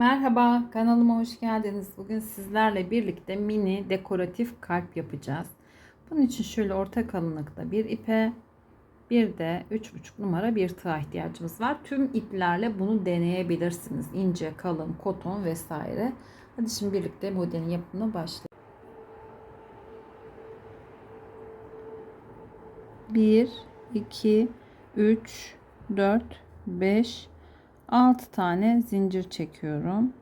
Merhaba, kanalıma hoş geldiniz. Bugün sizlerle birlikte mini dekoratif kalp yapacağız. Bunun için şöyle orta kalınlıkta bir ipe, bir de 3,5 numara bir tığa ihtiyacımız var. Tüm iplerle bunu deneyebilirsiniz. İnce, kalın, koton vesaire. Hadi şimdi birlikte modelin yapımına başlayalım. 1, 2, 3, 4, 5, 6 tane zincir çekiyorum.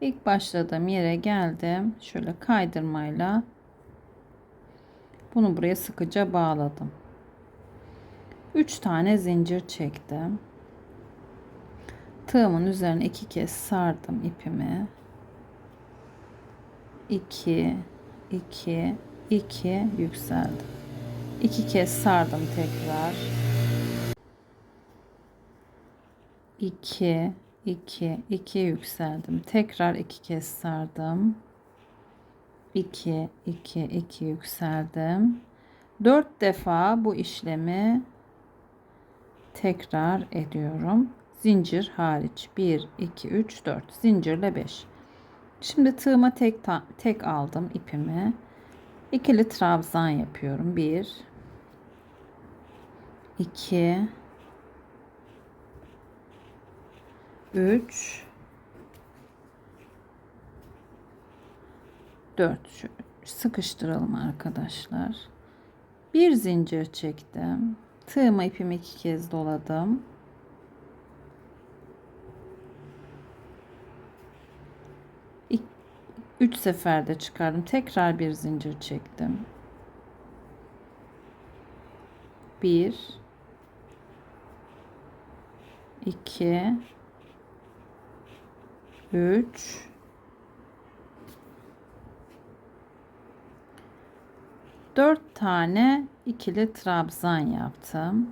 İlk başladığım yere geldim. Şöyle kaydırmayla bunu buraya sıkıca bağladım. 3 tane zincir çektim. Tığımın üzerine iki kez sardım ipimi. 2 2 2 yükseldim. İki kez sardım tekrar. 2 2 2 yükseldim. Tekrar iki kez sardım. 2 2 2 yükseldim. 4 defa bu işlemi tekrar ediyorum. Zincir hariç 1 2 3 4 zincirle 5. Şimdi tığıma tek tek aldım ipimi. İkili trabzan yapıyorum. 1 2 3 4 sıkıştıralım arkadaşlar. Bir zincir çektim. Tığıma ipimi iki kez doladım. Üç seferde çıkardım. Tekrar bir zincir çektim. Bir, iki, 3 4 tane ikili trabzan yaptım.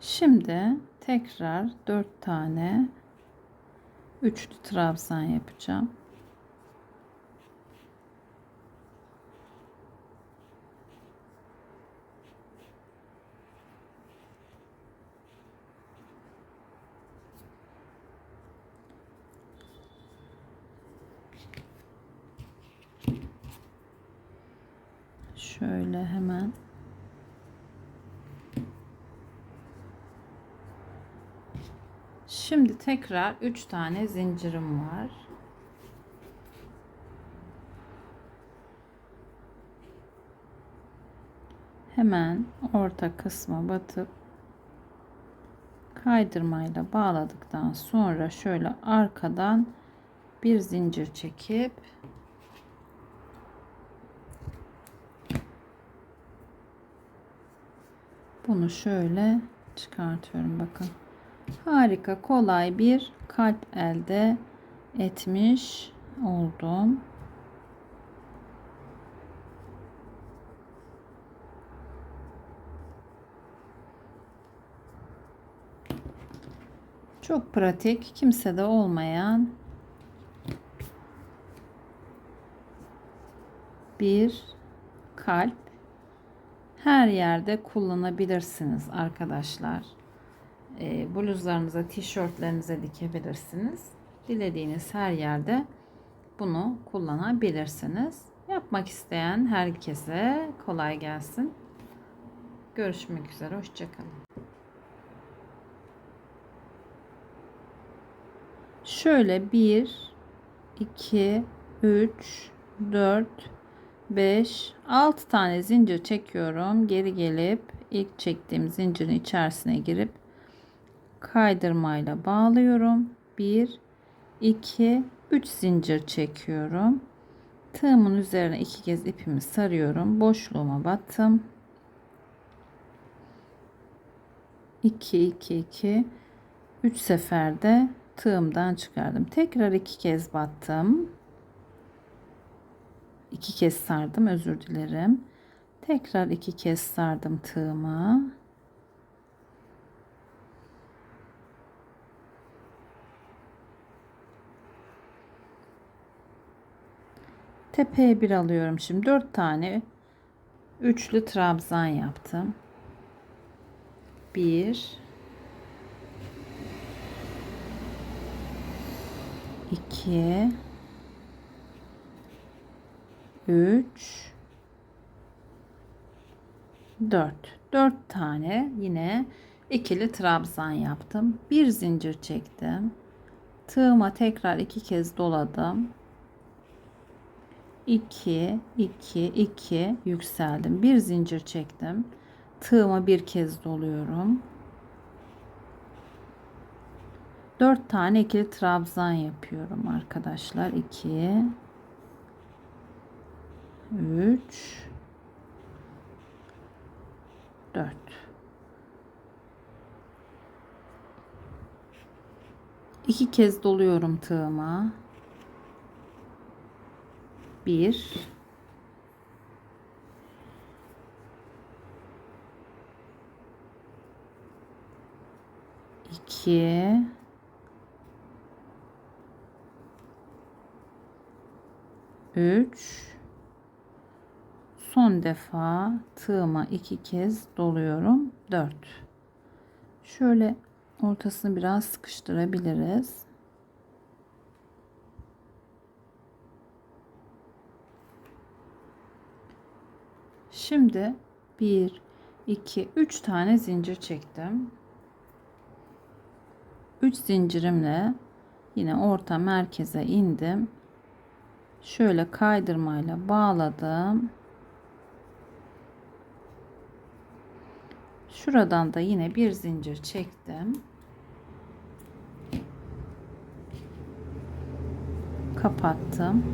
Şimdi tekrar 4 tane üçlü trabzan yapacağım. Şöyle hemen Şimdi tekrar 3 tane zincirim var. Hemen orta kısma batıp kaydırmayla bağladıktan sonra şöyle arkadan bir zincir çekip Bunu şöyle çıkartıyorum bakın. Harika kolay bir kalp elde etmiş oldum. Çok pratik, kimsede olmayan bir kalp her yerde kullanabilirsiniz arkadaşlar. E, bluzlarınıza, tişörtlerinize dikebilirsiniz. Dilediğiniz her yerde bunu kullanabilirsiniz. Yapmak isteyen herkese kolay gelsin. Görüşmek üzere. Hoşçakalın. Şöyle 1, 2, 3, 4, 5 6 tane zincir çekiyorum. Geri gelip ilk çektiğim zincirin içerisine girip kaydırmayla bağlıyorum. 1 2 3 zincir çekiyorum. Tığımın üzerine iki kez ipimi sarıyorum. Boşluğuma battım. 2 2 2 3 seferde tığımdan çıkardım. Tekrar iki kez battım iki kez sardım özür dilerim. Tekrar iki kez sardım tığımı. Tepeye bir alıyorum şimdi. Dört tane üçlü trabzan yaptım. Bir. iki, üç, dört. Dört tane yine ikili trabzan yaptım. Bir zincir çektim. Tığıma tekrar iki kez doladım. 2 2 2 yükseldim. Bir zincir çektim. Tığıma bir kez doluyorum. 4 tane ikili trabzan yapıyorum arkadaşlar. 2 3 4 İki kez doluyorum tığıma. 1 2 3 son defa tığıma iki kez doluyorum 4 şöyle ortasını biraz sıkıştırabiliriz Şimdi 1 2 3 tane zincir çektim. 3 zincirimle yine orta merkeze indim. Şöyle kaydırmayla bağladım. Şuradan da yine bir zincir çektim. Kapattım.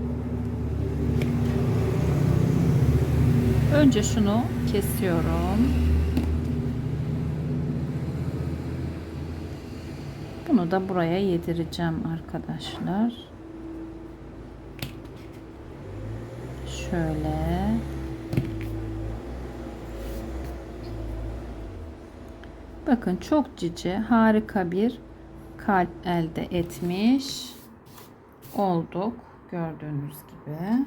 Önce şunu kesiyorum. Bunu da buraya yedireceğim arkadaşlar. Şöyle. Bakın çok cici harika bir kalp elde etmiş olduk gördüğünüz gibi.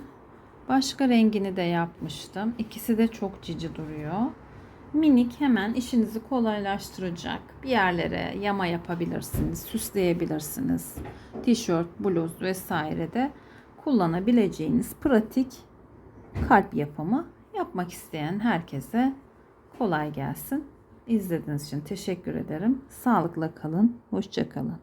Başka rengini de yapmıştım. İkisi de çok cici duruyor. Minik hemen işinizi kolaylaştıracak. Bir yerlere yama yapabilirsiniz, süsleyebilirsiniz. Tişört, bluz vesaire de kullanabileceğiniz pratik kalp yapımı yapmak isteyen herkese kolay gelsin. İzlediğiniz için teşekkür ederim. Sağlıkla kalın, hoşça kalın.